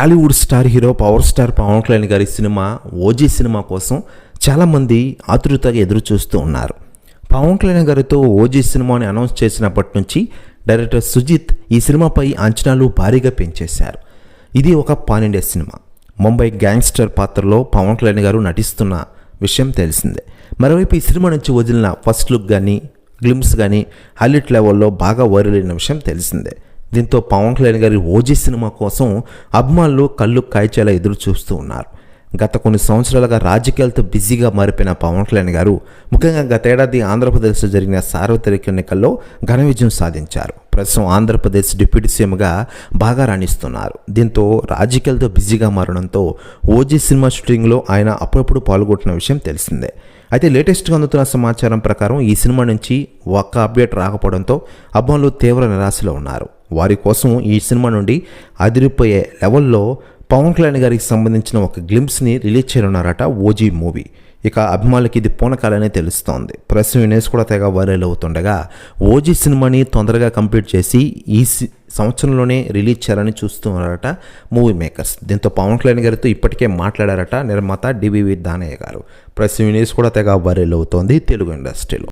Tollywood star hero power star Pawan Kalyan గారి cinema OG cinema కోసం చాలామంది ఆతృతగా ఎదురు చూస్తూ ఉన్నారు. పవన్ కళ్యాణ్ గారితో ఓజీ సినిమాని అనౌన్స్ చేసినప్పటి నుంచి డైరెక్టర్ సుజిత్ ఈ సినిమాపై అంచనాలు భారీగా పెంచేశారు. ఇది ఒక pan India cinema. Mumbai gangster పాత్రలో పవన్ కళ్యాణ్ గారు నటిస్తున్న విషయం తెలిసిందే. మరోవైపు ఈ సినిమా నుంచి వదిలిన ఫస్ట్ లుక్ కానీ గ్లిమ్స్ కానీ హైలైట్ లెవెల్లో బాగా వైరల్ అయిన విషయం తెలిసిందే. దీంతో పవన్ కళ్యాణ్ గారి ఓజీ సినిమా కోసం అభిమానులు కళ్ళు కాయచేలా ఎదురు చూస్తూ ఉన్నారు. గత కొన్ని సంవత్సరాలుగా రాజకీయాలతో బిజీగా మారిపోయిన పవన్ కళ్యాణ్ గారు ముఖ్యంగా గతేడాది ఆంధ్రప్రదేశ్లో జరిగిన సార్వత్రిక ఎన్నికల్లో ఘన విజయం సాధించారు. ప్రస్తుతం ఆంధ్రప్రదేశ్ డిప్యూటీ సీఎంగా బాగా రాణిస్తున్నారు. దీంతో రాజకీయాలతో బిజీగా మారడంతో ఓజీ సినిమా షూటింగ్లో ఆయన అప్పుడప్పుడు పాల్గొంటున్న విషయం తెలిసిందే. అయితే లేటెస్ట్గా అందుతున్న సమాచారం ప్రకారం ఈ సినిమా నుంచి ఒక్క అప్డేట్ రాకపోవడంతో అభిమానులు తీవ్ర నిరాశలో ఉన్నారు. వారి కోసం ఈ సినిమా నుండి అదిరిపోయే లెవెల్లో పవన్ కళ్యాణ్ గారికి సంబంధించిన ఒక గ్లిమ్స్ని రిలీజ్ చేయనున్నారట ఓజీ మూవీ. ఇక అభిమానులకి ఇది పూనకాలనే తెలుస్తోంది. ప్రెస్ వినేష్ కూడా తెగ వైరల్ అవుతుండగా ఓజీ సినిమాని తొందరగా కంప్లీట్ చేసి ఈ సి- సంవత్సరంలోనే రిలీజ్ చేయాలని చూస్తున్నారట మూవీ మేకర్స్. దీంతో పవన్ కళ్యాణ్ గారితో ఇప్పటికే మాట్లాడారట నిర్మాత డివివి దానయ్య గారు. ప్రెస్ వినేష్ కూడా తెగ వైరల్ అవుతోంది తెలుగు ఇండస్ట్రీలో.